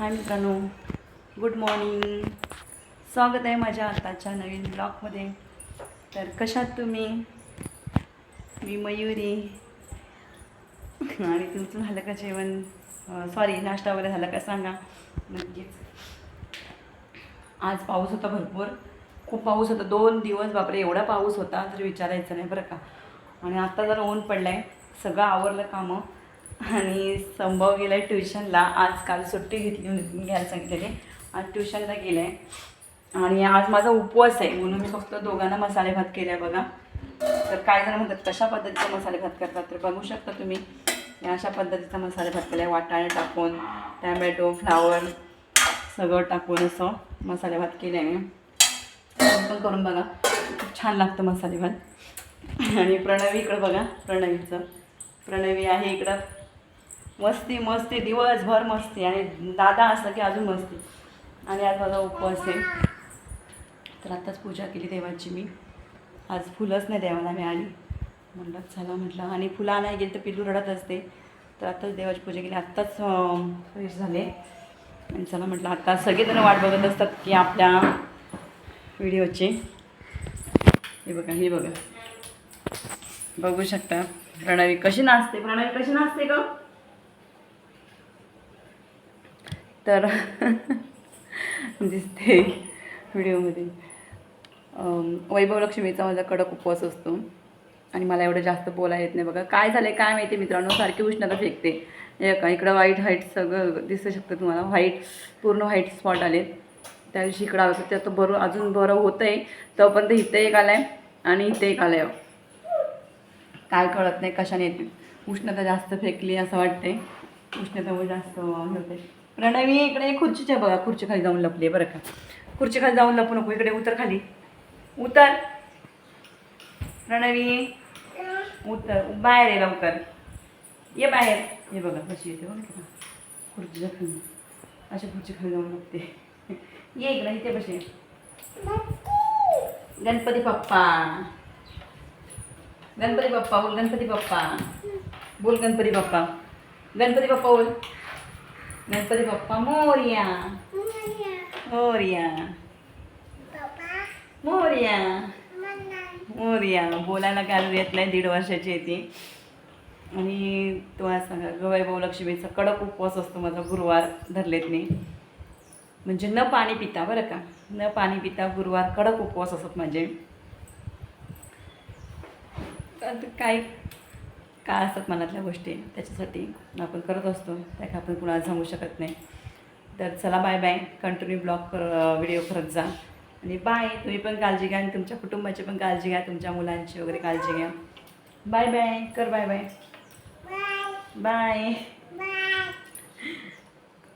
हाय मित्रांनो good morning स्वागत आहे माझ्या आताच्या नवीन ब्लॉगमध्ये तर कशात तुम्ही? मी मयुरी. आणि तुमचं झालं का जेवण? सॉरी नाश्ता वगैरे झाला का सांगा. नक्कीच आज पाऊस होता भरपूर. खूप पाऊस होता. दोन दिवस बापरे एवढा पाऊस होता तर विचारायचं नाही बरं का. आणि आता जरा ऊन पडलं आहे सगळं आवरलं कामं. आणि संभव गेला आहे ट्युशनला. आज काल सुट्टी घेतली होती घ्यायला सांगितलेली आज ट्युशनला गेलं. आहे आणि आज माझा उपवास आहे. म्हणून मी फक्त दोघांना मसाले भात केले आहे बघा. तर काय जण म्हणतात कशा पद्धतीचा मसाले भात करतात? तर बघू शकता तुम्ही. अशा पद्धतीचा मसाले भात केला आहे वाटाणे टाकून टॅमॅटो फ्लावर सगळं टाकून असं मसाले भात केला आहे मी पण करून बघा. खूप छान लागतं मसाले भात. आणि प्रणवी इकडं बघा. प्रणवीचं. प्रणवी आहे इकडं. मस्ती मस्ती दिवसभर मस्ती. आणि दादा असलं की अजून मस्ती. आणि आज माझा उपवास आहे. तर आत्ताच पूजा केली देवाची मी. आज फुलंच नाही देवाला मिळाली म्हटलं चला म्हटलं. आणि फुलं नाही गेली तर पिल्लू रडत असते. तर आत्ताच देवाची पूजा केली. आत्ताच फ्रेश झाले. आणि चला म्हटलं आत्ता सगळेजण वाट बघत असतात की आपल्या व्हिडिओचे. हे बघा हे बघा. बघू शकता. प्रणवी कशी नाचते? प्रणवी कशी नाचते ग? तर दिसते व्हिडिओमध्ये. वैभवलक्ष्मीचा माझा कडक उपवास असतो. आणि मला एवढं जास्त बोला येत नाही बघा. काय झालं काय माहिती मित्रांनो? सारखी उष्णता फेकते. एका इकडं व्हाईट व्हाईट सगळं दिसू शकतं तुम्हाला. व्हाईट पूर्ण व्हाईट स्पॉट आले. त्या दिवशी इकडं आलं तर ते बरं अजून बरं होतं आहे तोपर्यंत इथं एक आलं आहे आणि इथं एक आलं आहे काय कळत नाही कशाने येते उष्णता जास्त फेकली असं वाटते उष्णतामुळे जास्त होते प्रणवी इकडे खुर्चीच्या बघा खुर्ची खाली जाऊन लपली आहे बरं का. खुर्ची खाली जाऊन लपू नको इकडे उतर खाली. उतर. प्रणवी. उतर. बाहेर ये लवकर. ये बाहेर. ये बघा कशी येते बघा खुर्चीच्या खाली अशा खुर्ची खाली जाऊन लपते. ये इकडे इथे बसे. गणपती बाप्पा. गणपती बाप्पा बोल गणपती बाप्पा. बोल गणपती बाप्पा. गणपती बाप्पा बोल. गणपती बाप्पा मोर्या. मोर्या. मोर्या. मोर्या. बोलायला काय येत नाही दीड वर्षाची आहे ती. आणि तुम्हाला सांगा गवाई भाऊ लक्ष्मीचा कडक उपवास असतो माझा गुरुवार धरलेत मी. म्हणजे न पाणी पिता बरं का? न पाणी पिता गुरुवार कडक उपवास असत माझे. काय काय असतात मनातल्या गोष्टी त्याच्यासाठी आपण करत असतो त्या काय आपण कुणाला सांगू शकत नाही. तर चला बाय बाय कंटिन्यू ब्लॉग कर व्हिडिओ करत जा. आणि बाय तुम्ही पण काळजी घ्या आणि तुमच्या कुटुंबाची पण काळजी घ्या तुमच्या मुलांची वगैरे काळजी घ्या. बाय बाय कर बाय बाय बाय